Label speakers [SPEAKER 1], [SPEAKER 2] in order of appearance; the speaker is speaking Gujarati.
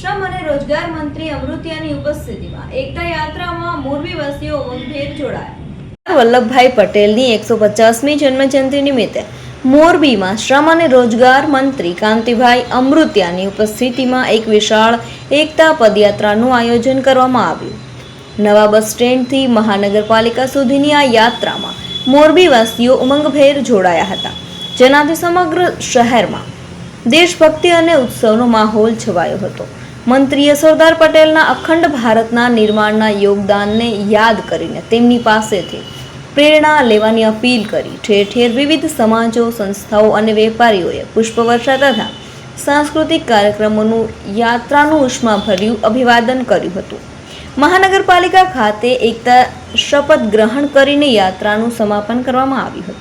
[SPEAKER 1] શ્રમ અને રોજગાર મંત્રી અમૃતિયાની ઉપસ્થિતિમાં એકતા યાત્રામાં મોરબી વાસીઓ ઉમંગભેર જોડાયા. વલ્લભભાઈ પટેલની એકસો પચાસમી જન્મજયંતિ નિમિત્તે મોરબીમાં શ્રમ અને રોજગાર મંત્રી કાંતિભાઈ અમૃતિયાની ઉપસ્થિતિમાં એક વિશાળ એકતા પદયાત્રાનું આયોજન કરવામાં આવ્યું. નવા બસ સ્ટેન્ડથી મહાનગરપાલિકા સુધીની આ યાત્રામાં મોરબીવાસીઓ ઉમંગભેર જોડાયા હતા. જેનાથી સમગ્ર શહેરમાં દેશભક્તિ અને ઉત્સવનો માહોલ છવાયો હતો. મંત્રીએ સરદાર પટેલના અખંડ ભારતના નિર્માણના યોગદાનને યાદ કરીને તેમની પાસેથી પ્રેરણા લેવાની અપીલ કરી. ઠેર ઠેર વિવિધ સમાજો, સંસ્થાઓ અને વેપારીઓએ પુષ્પવર્ષા તથા સાંસ્કૃતિક કાર્યક્રમોનું યાત્રાનું ઉષ્માભર્યું અભિવાદન કર્યું હતું. મહાનગરપાલિકા ખાતે એકતા શપથ ગ્રહણ કરીને યાત્રાનું સમાપન કરવામાં આવ્યું હતું.